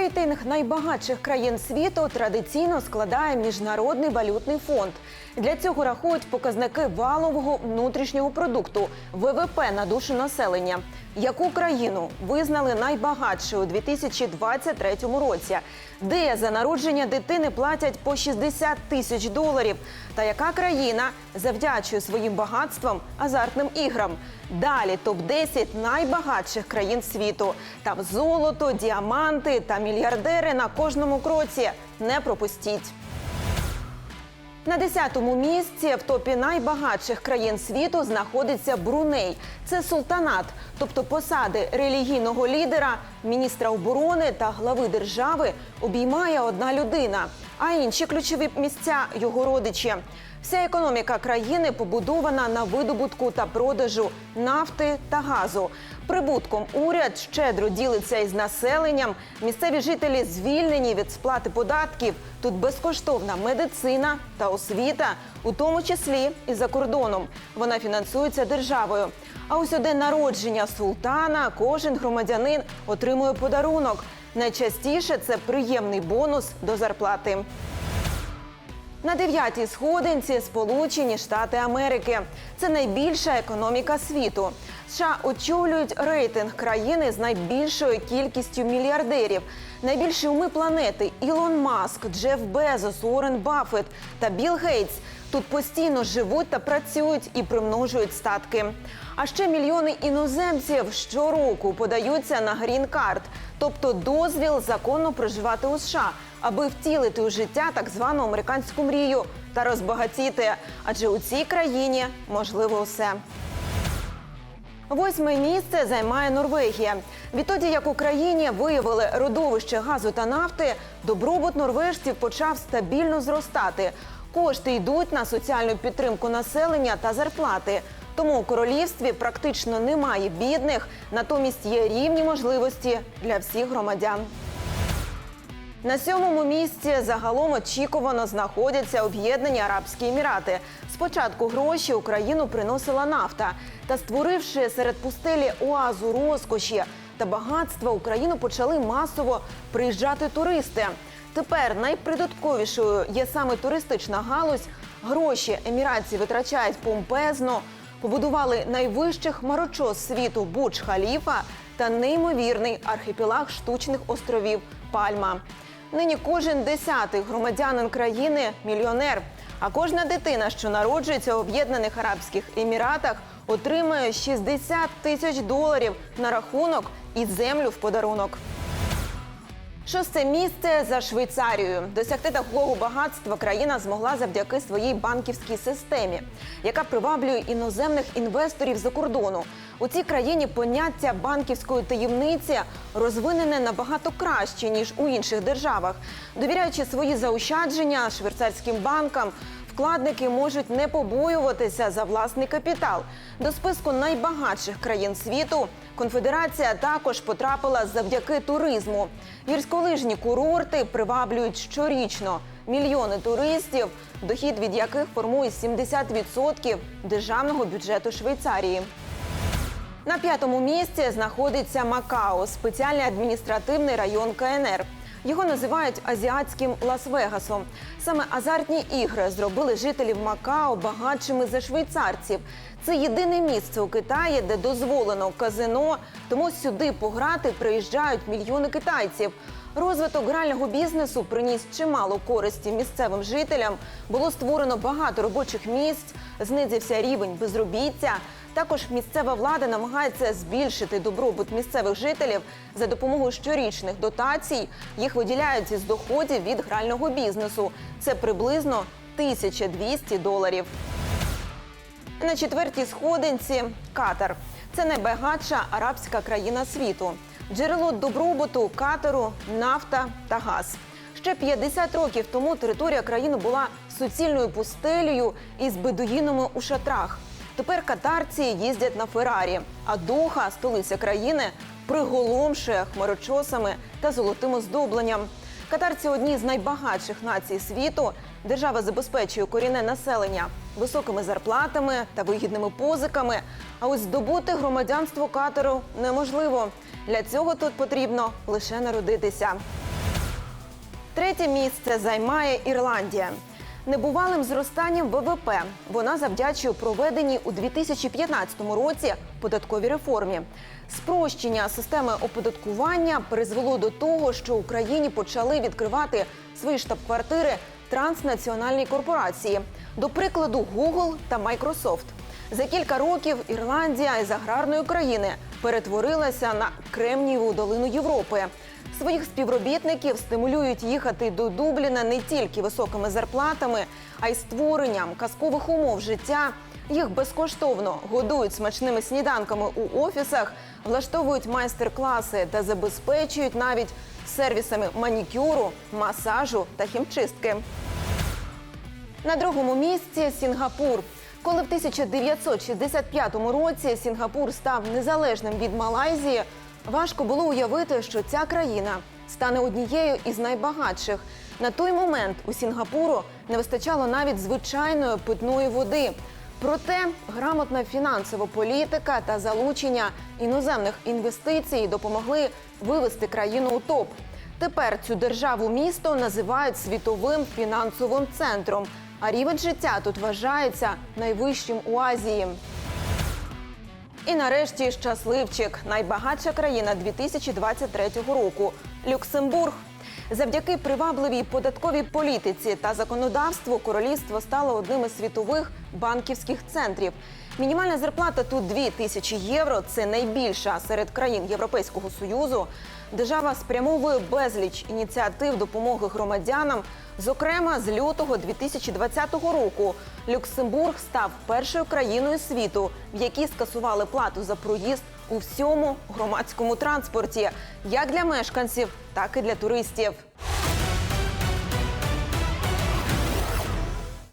Рейтинг найбагатших країн світу традиційно складає міжнародний валютний фонд. Для цього рахують показники валового внутрішнього продукту ВВП на душу населення. Яку країну визнали найбагатшою у 2023 році? Де за народження дитини платять по 60 тисяч доларів? Та яка країна завдячує своїм багатством азартним іграм? Далі топ 10 найбагатших країн світу. Там золото, діаманти та мільярдери на кожному кроці. Не пропустіть. На 10-му місці в топі найбагатших країн світу знаходиться Бруней. Це султанат, тобто посади релігійного лідера, міністра оборони та глави держави обіймає одна людина, а інші ключові місця його родичі. Вся економіка країни побудована на видобутку та продажу нафти та газу. Прибутком уряд щедро ділиться із населенням. Місцеві жителі звільнені від сплати податків. Тут безкоштовна медицина та освіта, у тому числі і за кордоном. Вона фінансується державою. А ось у народження султана кожен громадянин отримує подарунок. Найчастіше це приємний бонус до зарплати. На дев'ятій сходинці Сполучені Штати Америки. Це найбільша економіка світу. США очолюють рейтинг країни з найбільшою кількістю мільярдерів. Найбільші уми планети Ілон Маск, Джеф Безос, Уоррен Баффет та Білл Гейтс тут постійно живуть та працюють і примножують статки. А ще мільйони іноземців щороку подаються на грін-карт, тобто дозвіл законно проживати у США, аби втілити у життя так звану американську мрію та розбагатіти. Адже у цій країні можливо все. Восьме місце займає Норвегія. Відтоді, як Україні виявили родовище газу та нафти, добробут норвежців почав стабільно зростати. Кошти йдуть на соціальну підтримку населення та зарплати. Тому у королівстві практично немає бідних, натомість є рівні можливості для всіх громадян. На сьомому місці загалом очікувано знаходяться об'єднані Арабські Емірати. Спочатку гроші Україну приносила нафта, та створивши серед пустелі оазу розкоші та багатства, Україну почали масово приїжджати туристи. Тепер найпридатковішою є саме туристична галузь. Гроші еміратці витрачають помпезно. Побудували найвищих хмарочос світу Будж Халіфа та неймовірний архіпелаг штучних островів Пальма. Нині кожен десятий громадянин країни мільйонер. А кожна дитина, що народжується в Об'єднаних Арабських Еміратах, отримує 60 тисяч доларів на рахунок і землю в подарунок. Шосте місце за Швейцарією. Досягти такого багатства країна змогла завдяки своїй банківській системі, яка приваблює іноземних інвесторів за кордону. У цій країні поняття банківської таємниці розвинене набагато краще ніж у інших державах. Довіряючи свої заощадження швейцарським банкам, вкладники можуть не побоюватися за власний капітал. До списку найбагатших країн світу конфедерація також потрапила завдяки туризму. Гірськолижні курорти приваблюють щорічно мільйони туристів, дохід від яких формує 70% державного бюджету Швейцарії. На п'ятому місці знаходиться Макао, спеціальний адміністративний район КНР. Його називають азіатським Лас-Вегасом. Саме азартні ігри зробили жителів Макао багатшими за швейцарців. Це єдине місце у Китаї, де дозволено казино, тому сюди пограти приїжджають мільйони китайців. Розвиток грального бізнесу приніс чимало користі місцевим жителям. Було створено багато робочих місць, знизився рівень безробіття. Також місцева влада намагається збільшити добробут місцевих жителів за допомогою щорічних дотацій. Їх виділяють із доходів від грального бізнесу. Це приблизно 1200 доларів. На четвертій сходинці Катар. Це найбагатша арабська країна світу. Джерело добробуту Катару, нафта та газ. Ще 50 років тому територія країни була суцільною пустелею із бедуїнами у шатрах. Тепер катарці їздять на Феррарі, а Доха, столиця країни, приголомшує хмарочосами та золотим оздобленням. Катарці одні з найбагатших націй світу. Держава забезпечує корінне населення високими зарплатами та вигідними позиками. А ось здобути громадянство Катару неможливо. Для цього тут потрібно лише народитися. Третє місце займає Ірландія. Небувалим зростанням ВВП вона завдячує проведеній у 2015 році податковій реформі. Спрощення системи оподаткування призвело до того, що Україні почали відкривати свої штаб-квартири транснаціональні корпорації, до прикладу, Google та Microsoft. За кілька років Ірландія із аграрної країни перетворилася на Кремнієву долину Європи. Своїх співробітників стимулюють їхати до Дубліна не тільки високими зарплатами, а й створенням казкових умов життя. Їх безкоштовно годують смачними сніданками у офісах, влаштовують майстер-класи та забезпечують навіть сервісами манікюру, масажу та хімчистки. На другому місці Сінгапур. Коли в 1965 році Сінгапур став незалежним від Малайзії, важко було уявити, що ця країна стане однією із найбагатших. На той момент у Сінгапуру не вистачало навіть звичайної питної води. Проте грамотна фінансова політика та залучення іноземних інвестицій допомогли вивести країну у топ. Тепер цю державу місто називають світовим фінансовим центром, а рівень життя тут вважається найвищим у Азії. І нарешті щасливчик найбагатша країна 2023 року Люксембург. Завдяки привабливій податковій політиці та законодавству королівство стало одним із світових банківських центрів. Мінімальна зарплата тут 2 тисячі євро. Це найбільша серед країн Європейського союзу. Держава спрямовує безліч ініціатив допомоги громадянам. Зокрема, з лютого 2020 року Люксембург став першою країною світу, в якій скасували плату за проїзд у всьому громадському транспорті, як для мешканців, так і для туристів.